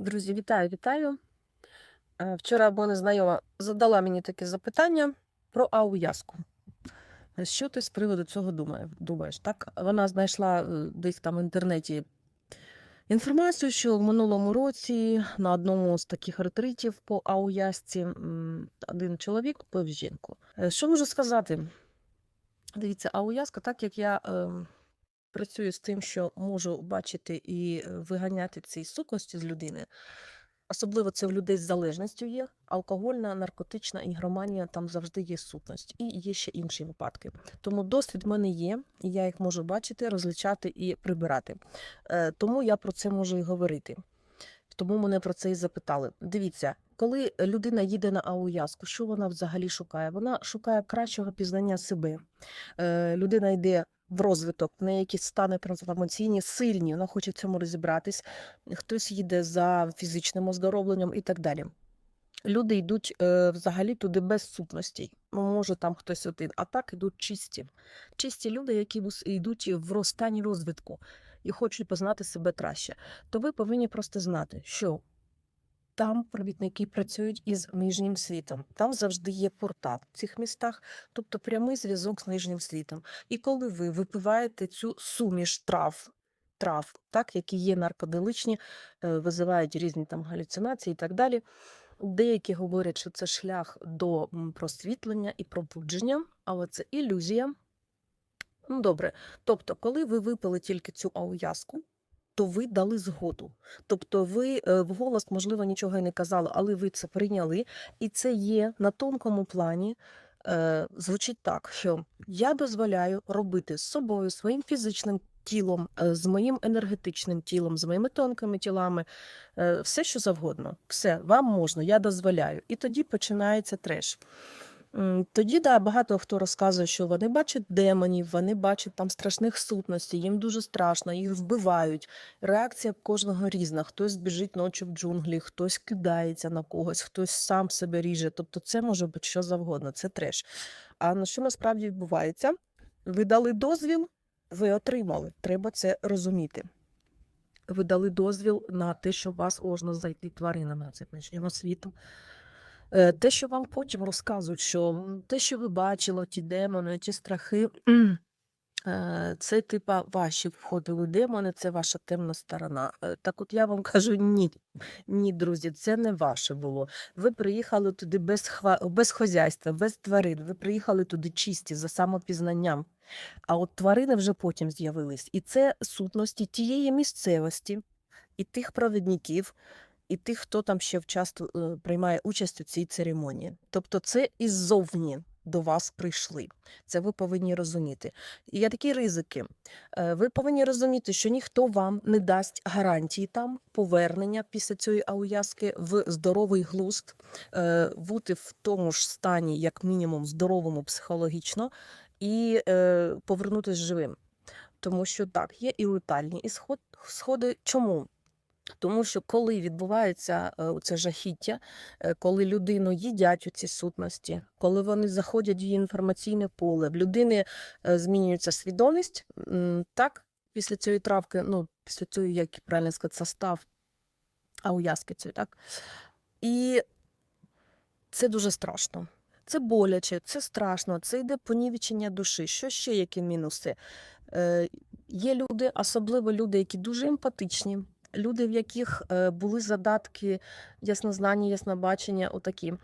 Друзі, вітаю, вітаю. Е, Вчора мене знайома задала мені таке запитання про Ауяску. Е, Що ти з приводу цього думаєш? Так, вона знайшла е, десь там в інтернеті інформацію, що в минулому році на одному з таких ретритів по Ауясці м, один чоловік вбив жінку. Що можу сказати? Дивіться, Ауяска, так як я е, працюю з тим, що можу бачити і е, виганяти ці сутності з людини. Особливо це в людей з залежністю є. Алкогольна, наркотична ігроманія там завжди є сутність. І є ще інші випадки. Тому досвід в мене є, і я їх можу бачити, розличати і прибирати. Е, тому я про це можу і говорити. Тому мене про це і запитали. Дивіться, коли людина їде на ауязку, що вона взагалі шукає? Вона шукає кращого пізнання себе. Е, людина йде в розвиток, в неї якісь стани трансформаційні, сильні, вона хоче в цьому розібратись. Хтось їде за фізичним оздоровленням і так далі. Люди йдуть е, взагалі туди без сутностей. Ну, може, там хтось один, а так йдуть чисті. Чисті люди, які йдуть в роз- стані розвитку і хочуть познати себе краще. То ви повинні просто знати, що там провідники працюють із нижнім світом. Там завжди є портал в цих містах, тобто прямий зв'язок з нижнім світом. І коли ви випиваєте цю суміш трав, трав, так, які є наркоделичні, е, визивають різні там галюцинації і так далі. Деякі говорять, що це шлях до просвітлення і пробудження, але це ілюзія. Ну, добре. Тобто, коли ви випили тільки цю ауязку, то ви дали згоду. Тобто, ви е, вголос, можливо, нічого і не казали, але ви це прийняли, і це є на тонкому плані. Е, звучить так, що я дозволяю робити з собою, своїм фізичним тілом, е, з моїм енергетичним тілом, з моїми тонкими тілами, все, що завгодно. Все, вам можна, я дозволяю. І тоді починається треш. Тоді да, багато хто розказує, що вони бачать демонів, вони бачать там страшних сутностей, їм дуже страшно, їх вбивають. Реакція кожного різна. Хтось біжить ночі в джунглі, хтось кидається на когось, хтось сам себе ріже. Тобто це може бути що завгодно, це треш. А на що насправді відбувається? Ви дали дозвіл, ви отримали. Треба це розуміти. Ви дали дозвіл на те, що вас можна зайти тваринами на світу. Е, Те, що вам потім розказують, що те, що ви бачили, ті демони, ті страхи, е, це типа ваші входили демони, це ваша темна сторона. Е, Так от я вам кажу, ні, ні, друзі, це не ваше було. Ви приїхали туди без, хва... без хозяйства, без тварин. Ви приїхали туди чисті за самопізнанням. А от тварини вже потім з'явились. І це сутності тієї місцевості і тих провідників, і тих, хто там ще вчасно е, приймає участь у цій церемонії. Тобто це іззовні до вас прийшли. Це ви повинні розуміти. І є такі ризики. Е, Ви повинні розуміти, що ніхто вам не дасть гарантії там повернення після цієї ауязки в здоровий глузд, е, бути в тому ж стані, як мінімум, здоровому психологічно, і е, повернутися живим. Тому що так, є і летальні сходи. Чому? Тому що коли відбувається е, це жахіття, е, коли людину їдять у ці сутності, коли вони заходять в її інформаційне поле, в людини е, змінюється свідомість, так, після цієї травки, ну, після цієї, як правильно сказати, состав а ауязки цієї, так? І це дуже страшно. Це боляче, це страшно, це йде понівечення душі. Що ще які мінуси? Є люди, особливо люди, які дуже емпатичні, люди, в яких е, були задатки яснознання, яснобачення, отакі.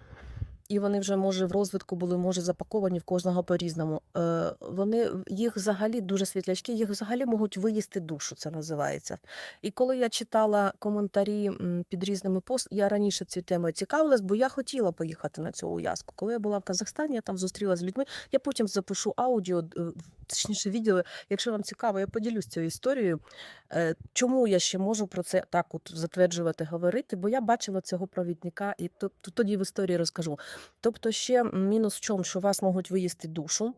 І вони вже, може, в розвитку були, може, запаковані в кожного по-різному. Е, вони їх взагалі дуже світлячки, їх взагалі можуть виїсти душу, це називається. І коли я читала коментарі під різними пост, я раніше цією темою цікавилась, бо я хотіла поїхати на цю уязку. Коли я була в Казахстані, я там зустрілася з людьми. Я потім запишу аудіо, е, точніше відео. Якщо вам цікаво, я поділюсь цією історією. Е, Чому я ще можу про це так от затверджувати, говорити? Бо я бачила цього провідника, і то, то- тоді в історії розкажу. Тобто, ще мінус в чому, що вас можуть виїсти душу.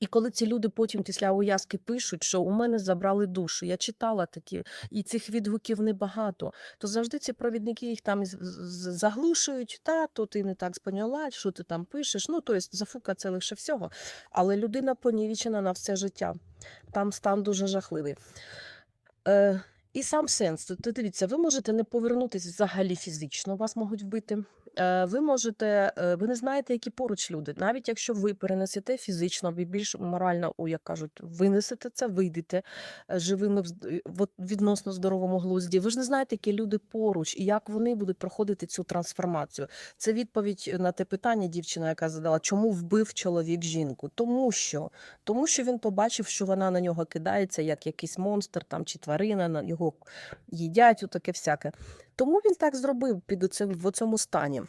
І коли ці люди потім після уязки пишуть, що у мене забрали душу, я читала такі, і цих відгуків небагато, то завжди ці провідники їх там заглушують, та то ти не так споняла, що ти там пишеш. Ну, тобто зафука це лише всього. Але людина понівічена на все життя. Там стан дуже жахливий. Е, І сам сенс. Дивіться, ви можете не повернутися взагалі фізично, вас можуть вбити. Е, Ви можете, е, ви не знаєте, які поруч люди. Навіть якщо ви перенесете фізично, ви більш морально, о, як кажуть, винесете це, вийдете е, живими в відносно здоровому глузді. Ви ж не знаєте, які люди поруч і як вони будуть проходити цю трансформацію. Це відповідь на те питання, дівчина, яка задала, чому вбив чоловік жінку? Тому що тому що він побачив, що вона на нього кидається як якийсь монстр там чи тварина, на його їдять, таке всяке. Тому він так зробив під оцим в цьому стані.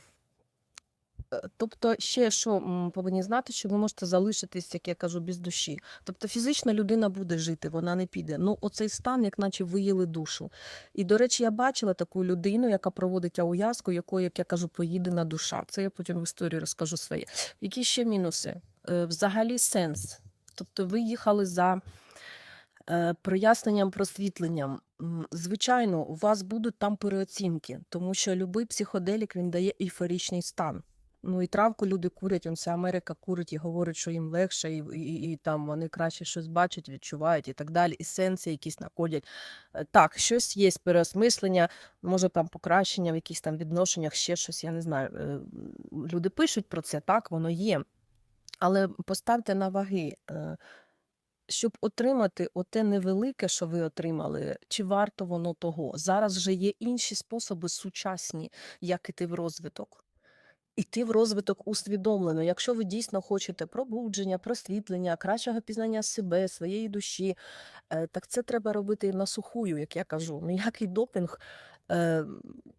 Е, Тобто, ще що повинні знати, що ви можете залишитись, як я кажу, без душі. Тобто фізична людина буде жити, вона не піде. Ну, оцей стан, як наче виїли душу. І, до речі, я бачила таку людину, яка проводить ауязку, якої, як я кажу, поїдена душа. Це я потім в історії розкажу своє. Які ще мінуси? Е, Взагалі сенс. Тобто ви їхали за е, проясненням, просвітленням. Звичайно, у вас будуть там переоцінки, тому що будь-який психоделік він дає ейфоричний стан. Ну і травку люди курять, он вся Америка курить і говорить, що їм легше, і, і, і там вони краще щось бачать, відчувають і так далі, і сенси якісь находять. Е, Так, щось є переосмислення, може там покращення в якихось там відношеннях, ще щось, я не знаю. Е, Люди пишуть про це, так, воно є. Але поставте на ваги, щоб отримати оте невелике, що ви отримали, чи варто воно того? Зараз вже є інші способи сучасні, як іти в розвиток. Іти в розвиток усвідомлено. Якщо ви дійсно хочете пробудження, просвітлення, кращого пізнання себе, своєї душі, е, так це треба робити на сухую, як я кажу. Ніякий допінг е,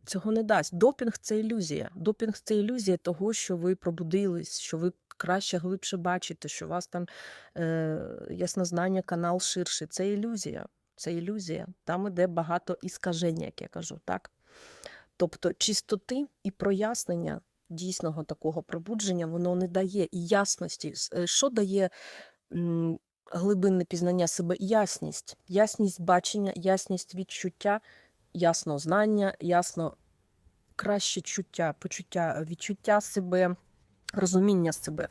цього не дасть. Допінг це ілюзія. Допінг це ілюзія того, що ви пробудились, що ви краще глибше бачите, що у вас там е, яснознання, канал ширший. Це ілюзія. Це ілюзія. Там іде багато іскаження, як я кажу, так? Тобто чистоти і прояснення дійсного такого пробудження воно не дає і ясності. Е, Що дає глибинне пізнання себе? Ясність, ясність бачення, ясність відчуття, ясно знання, ясно краще чуття, почуття, відчуття себе, розуміння себе.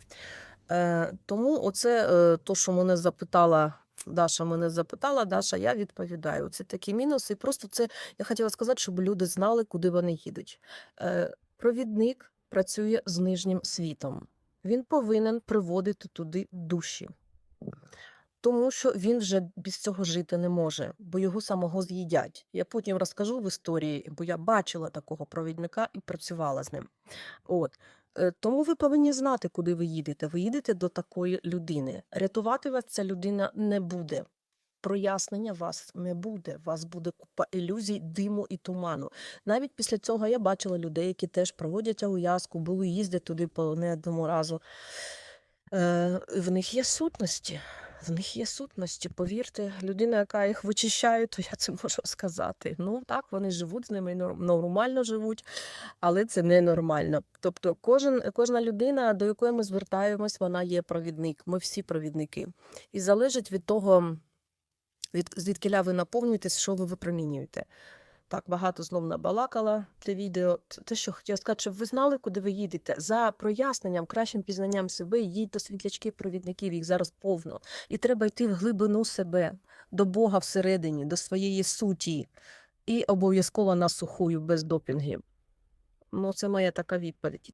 Е, тому оце е, то, що мене запитала. Даша мене запитала, Даша, я відповідаю. Це такі мінуси. Просто це я хотіла сказати, щоб люди знали, куди вони їдуть. Е, провідник працює з нижнім світом. Він повинен приводити туди душі. Тому що він вже без цього жити не може, бо його самого з'їдять. Я потім розкажу в історії, бо я бачила такого провідника і працювала з ним. От. Е, Тому ви повинні знати, куди ви їдете. Ви їдете до такої людини. Рятувати вас ця людина не буде. Прояснення вас не буде. Вас буде купа ілюзій, диму і туману. Навіть після цього я бачила людей, які теж проводять ауязку, були їздять туди по не одному разу. Е, в них є сутності. В них є сутності. Повірте, людина, яка їх вичищає, то я це можу сказати. Ну так, вони живуть з ними нормально живуть, але це ненормально. Тобто, кожен, кожна людина, до якої ми звертаємось, вона є провідник. Ми всі провідники. І залежить від того, від звідкиля ви наповнюєтесь, що ви випромінюєте. Так, багато знов набалакала для відео. Те, що хотіла сказати, щоб ви знали, куди ви їдете. За проясненням, кращим пізнанням себе, їдь до світлячків, провідників, їх зараз повно. І треба йти в глибину себе, до Бога всередині, до своєї суті. І обов'язково на сухую, без допінгів. Ну, це моя така відповідь.